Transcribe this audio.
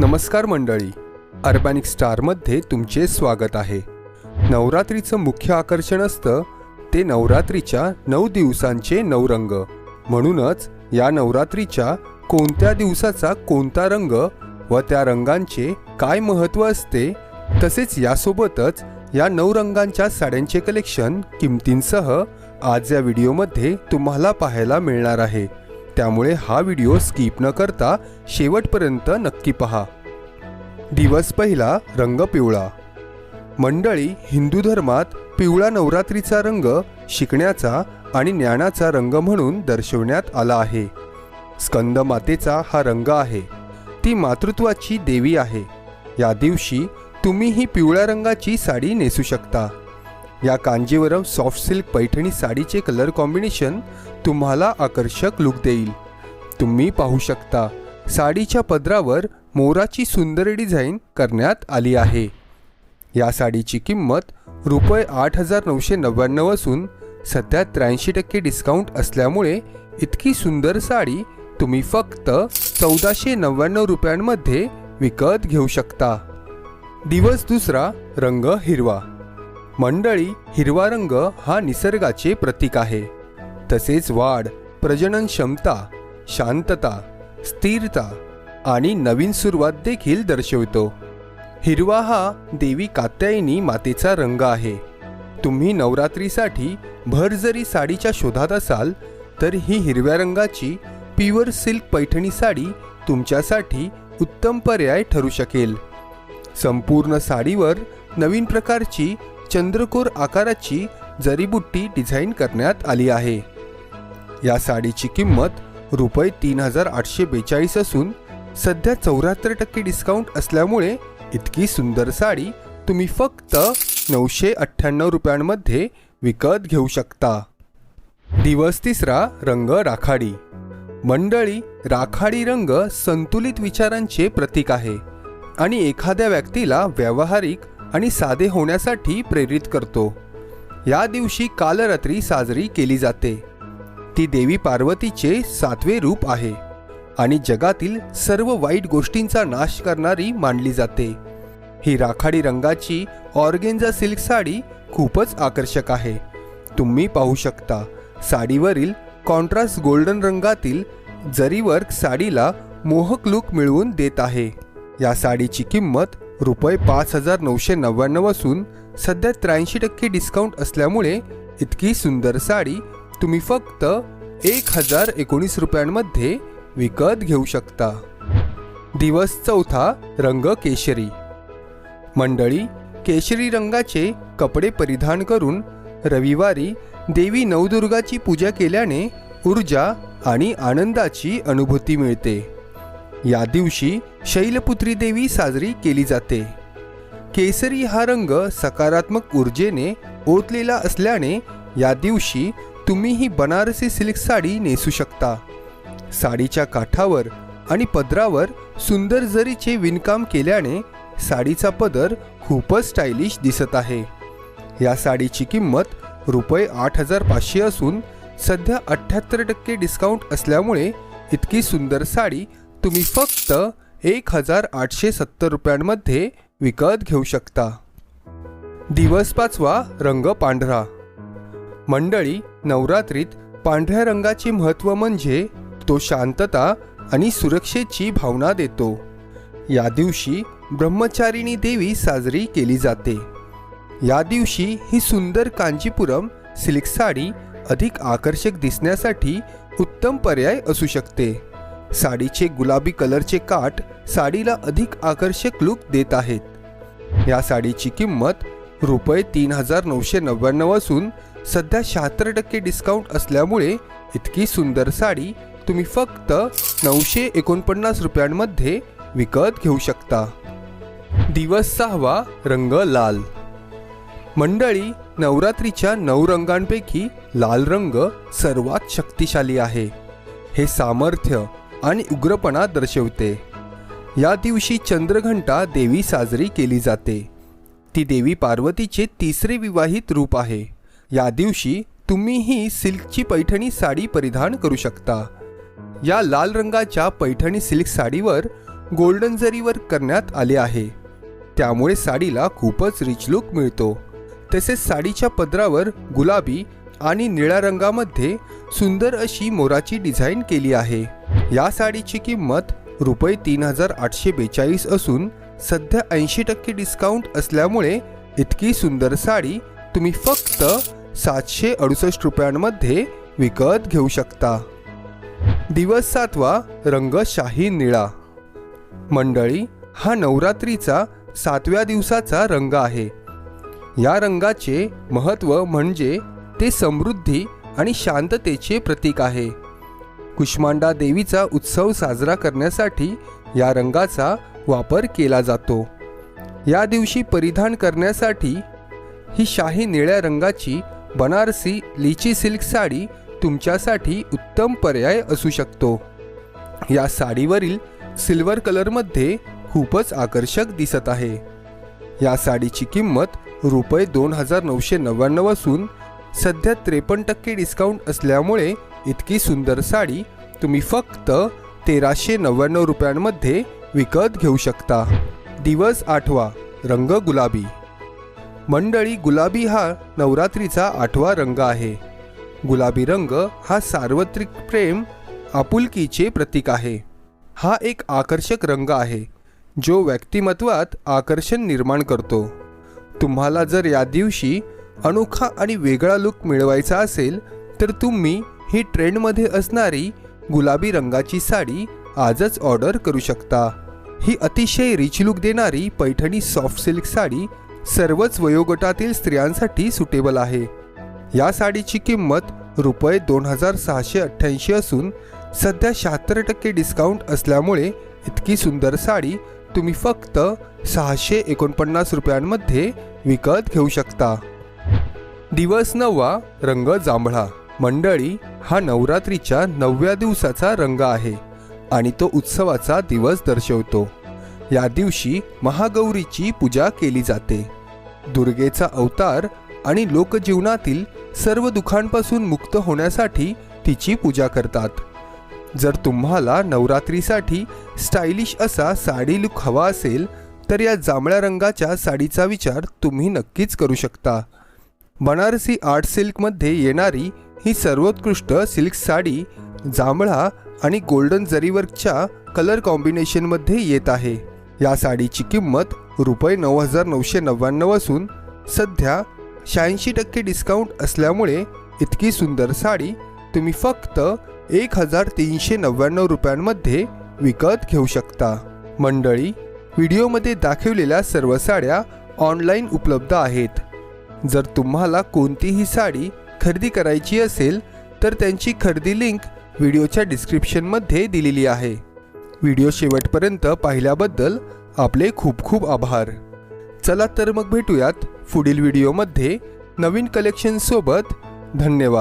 नमस्कार मंडळी. अर्बॅनिक स्टारमध्ये तुमचे स्वागत आहे. नवरात्रीचं मुख्य आकर्षण असतं ते नवरात्रीच्या नऊ दिवसांचे नऊ रंग म्हणूनच या नवरात्रीच्या कोणत्या दिवसाचा कोणता रंग व त्या रंगांचे काय महत्त्व असते तसेच यासोबतच या नऊ रंगांच्या साड्यांचे कलेक्शन किमतींसह आज या व्हिडिओमध्ये तुम्हाला पाहायला मिळणार आहे. त्यामुळे हा व्हिडिओ स्किप न करता शेवटपर्यंत नक्की पहा. दिवस पहिला रंग पिवळा. मंडळी हिंदू धर्मात पिवळा नवरात्रीचा रंग शिकण्याचा आणि ज्ञानाचा रंग म्हणून दर्शवण्यात आला आहे. स्कंद मातेचा हा रंग आहे. ती मातृत्वाची देवी आहे. या दिवशी तुम्ही ही पिवळ्या रंगाची साडी नेसू शकता. या कांजीवरम सॉफ्ट सिल्क पैठणी साडीचे कलर कॉम्बिनेशन तुम्हाला आकर्षक लुक देईल. तुम्ही पाहू शकता साडीच्या पदरावर मोराची सुंदर डिझाईन करण्यात आली आहे. या साडीची किंमत रुपये आठ हजार नऊशे नव्याण्णव असून सध्या त्र्याऐंशी टक्के डिस्काउंट असल्यामुळे इतकी सुंदर साडी तुम्ही फक्त चौदाशे नव्याण्णव रुपयांमध्ये विकत घेऊ शकता. दिवस दुसरा रंग हिरवा. मंडळी हिरवा रंग हा निसर्गाचे प्रतीक आहे. तसेच वाढ प्रजनन क्षमता शांतता स्थिरता आणि नवीन सुरुवात देखील दर्शवतो. हिरवा हा देवी कात्यायनी मातेचा रंग आहे. तुम्ही नवरात्रीसाठी भर जरी साडीच्या शोधात असाल तर ही हिरव्या रंगाची प्युअर सिल्क पैठणी साडी तुमच्यासाठी उत्तम पर्याय ठरू शकेल. संपूर्ण साडीवर नवीन प्रकारची चंद्रकोर आकाराची जरीबुट्टी डिझाईन करण्यात आली आहे. या साडीची किंमत रुपये तीन हजार आठशे बेचाळीस असून सध्या चौऱ्याहत्तर टक्के डिस्काउंट असल्यामुळे इतकी सुंदर साडी तुम्ही फक्त नऊशे अठ्ठ्याण्णव रुपयांमध्ये विकत घेऊ शकता. दिवस तिसरा रंग राखाडी. मंडळी राखाडी रंग संतुलित विचारांचे प्रतीक आहे आणि एखाद्या व्यक्तीला व्यावहारिक आणि साधे होण्यासाठी प्रेरित करतो. या दिवशी कालरात्री साजरी केली जाते. ती देवी पार्वतीचे सातवे रूप आहे आणि जगातील सर्व वाईट गोष्टींचा नाश करणारी मानली जाते. ही राखाडी रंगाची ऑर्गेन्झा सिल्क साडी खूपच आकर्षक आहे. तुम्ही पाहू शकता साडीवरील कॉन्ट्रास्ट गोल्डन रंगातील जरीवर्क साडीला मोहक लुक मिळवून देत आहे. या साडीची किंमत रुपये पाच हजार नऊशे नव्याण्णव असून सध्या त्र्याऐंशी टक्के डिस्काउंट असल्यामुळे इतकी सुंदर साडी तुम्ही फक्त एक हजार एकोणीस रुपयांमध्ये विकत घेऊ शकता. दिवस चौथा रंग केशरी. मंडळी केशरी रंगाचे कपडे परिधान करून रविवारी देवी नवदुर्गाची पूजा केल्याने ऊर्जा आणि आनंदाची अनुभूती मिळते. या दिवशी शैलपुत्री देवी साजरी केली जाते. केसरी हा रंग सकारात्मक ऊर्जेने ओतलेला असल्याने या दिवशी तुम्ही ही बनारसी सिल्क साडी नेसू शकता. साडीच्या काठावर आणि पदरावर सुंदर जरीचे विणकाम केल्याने साडीचा पदर खूपच स्टायलिश दिसत आहे. या साडीची किंमत रुपये आठ हजार पाचशे असून सध्या अठ्ठ्याहत्तर टक्के डिस्काउंट असल्यामुळे इतकी सुंदर साडी तुम्ही फक्त एक हजार आठशे सत्तर रुपयांमध्ये विकत घेऊ शकता. दिवस पाचवा रंग पांढरा. मंडळी नवरात्रीत पांढऱ्या रंगाचे महत्त्व म्हणजे तो शांतता आणि सुरक्षेची भावना देतो. या दिवशी ब्रह्मचारिणी देवी साजरी केली जाते. या दिवशी ही सुंदर कांजीपुरम सिल्क साडी अधिक आकर्षक दिसण्यासाठी उत्तम पर्याय असू शकते. साडीचे गुलाबी कलरचे काठ साडीला अधिक आकर्षक लुक देत आहेत. या साडीची किंमत रुपये तीन हजार नऊशे नव्याण्णव असून सध्या शहात्तर टक्के डिस्काउंट असल्यामुळे इतकी सुंदर साडी तुम्ही फक्त नऊशे एकोणपन्नास रुपयांमध्ये विकत घेऊ शकता. दिवस सहावा रंग लाल. मंडळी नवरात्रीच्या नऊ रंगांपैकी लाल रंग सर्वात शक्तिशाली आहे. हे सामर्थ्य आणि उग्रपणा दर्शवते. या दिवशी चंद्रघंटा देवी साजरी केली जाते. ती देवी पार्वतीचे तिसरे विवाहित रूप आहे. या दिवशी तुम्ही ही सिल्कची पैठणी साडी परिधान करू शकता. या लाल रंगाच्या पैठणी सिल्क साडीवर गोल्डन जरीवर करण्यात आले आहे. त्यामुळे साडीला खूपच रिच लुक मिळतो. तसेच साडीच्या पदरावर गुलाबी आणि निळ्या रंगामध्ये सुंदर अशी मोराची डिझाईन केली आहे. या साडीची किंमत रुपये तीन हजार आठशे बेचाळीस असून सध्या ऐंशी टक्के डिस्काउंट असल्यामुळे इतकी सुंदर साडी तुम्ही फक्त सातशे अडुसष्ट रुपयांमध्ये विकत घेऊ शकता. दिवस सातवा रंग शाही निळा. मंडळी हा नवरात्रीचा सातव्या दिवसाचा रंग आहे. या रंगाचे महत्त्व म्हणजे ते समृद्धी आणि शांततेचे प्रतीक आहे. कुष्मांडा देवीचा उत्सव साजरा करण्यासाठी या रंगाचा वापर केला जातो. या दिवशी परिधान करण्यासाठी ही शाही निळ्या रंगाची बनारसी लिची सिल्क साडी तुमच्यासाठी उत्तम पर्याय असू शकतो. या साडीवरील सिल्वर कलरमध्ये खूपच आकर्षक दिसत आहे. या साडीची किंमत रुपये दोन हजार नऊशे नव्याण्णव असून सध्या त्रेपन्न टक्के डिस्काउंट असल्यामुळे इतकी सुंदर साडी तुम्ही फक्त तेराशे नव्याण्णव रुपयांमध्ये विकत घेऊ शकता. दिवस आठवा रंग गुलाबी. मंडळी गुलाबी हा नवरात्रीचा आठवा रंग आहे. गुलाबी रंग हा सार्वत्रिक प्रेम आपुलकीचे प्रतीक आहे. हा एक आकर्षक रंग आहे जो व्यक्तिमत्वात आकर्षण निर्माण करतो. तुम्हाला जर या दिवशी अनोखा आणि वेगळा लुक मिळवायचा असेल तर तुम्ही ही ट्रेंडमध्ये असणारी गुलाबी रंगाची साडी आजच ऑर्डर करू शकता. ही अतिशय रिच लुक देणारी पैठणी सॉफ्ट सिल्क साडी सर्वच वयोगटातील स्त्रियांसाठी सुटेबल आहे. या साडीची किंमत रुपये दोन हजार सहाशे अठ्ठ्याऐंशी असून सध्या शहात्तर टक्के डिस्काउंट असल्यामुळे इतकी सुंदर साडी तुम्ही फक्त सहाशे एकोणपन्नास रुपयांमध्ये विकत घेऊ शकता. दिवस नववा रंग जांभळा. मंडळी हा नवरात्रीच्या नवव्या दिवसाचा रंग आहे आणि तो उत्सवाचा दिवस दर्शवतो. या दिवशी महागौरीची पूजा केली जाते. दुर्गेचा अवतार आणि लोकजीवनातील सर्व दुःखांपासून मुक्त होण्यासाठी तिची पूजा करतात. जर तुम्हाला नवरात्रीसाठी स्टायलिश असा साडी लुक हवा असेल तर या जांभळ्या रंगाच्या साडीचा विचार तुम्ही नक्कीच करू शकता. बनारसी आर्ट सिल्कमध्ये येणारी ही सर्वोत्कृष्ट सिल्क साडी जांभळा आणि गोल्डन जरीवर्कच्या कलर कॉम्बिनेशनमध्ये येत आहे. या साडीची किंमत रुपये नऊ हजार नऊशे नव्याण्णव असून सध्या शहाऐंशी टक्के डिस्काउंट असल्यामुळे इतकी सुंदर साडी तुम्ही फक्त एक हजार तीनशे नव्याण्णव रुपयांमध्ये विकत घेऊ शकता. मंडळी व्हिडिओमध्ये दाखवलेल्या सर्व साड्या ऑनलाईन उपलब्ध आहेत. जर तुम्हाला कोणतीही साडी खरेदी करायची असेल तर त्यांची खरेदी लिंक व्हिडिओच्या डिस्क्रिप्शनमध्ये दिलेली आहे. व्हिडिओ शेवटपर्यंत पाहिल्याबद्दल आपले खूप खूप आभार. चला तर मग भेटूयात पुढील व्हिडिओमध्ये. नवीन कलेक्शनसोबत धन्यवाद.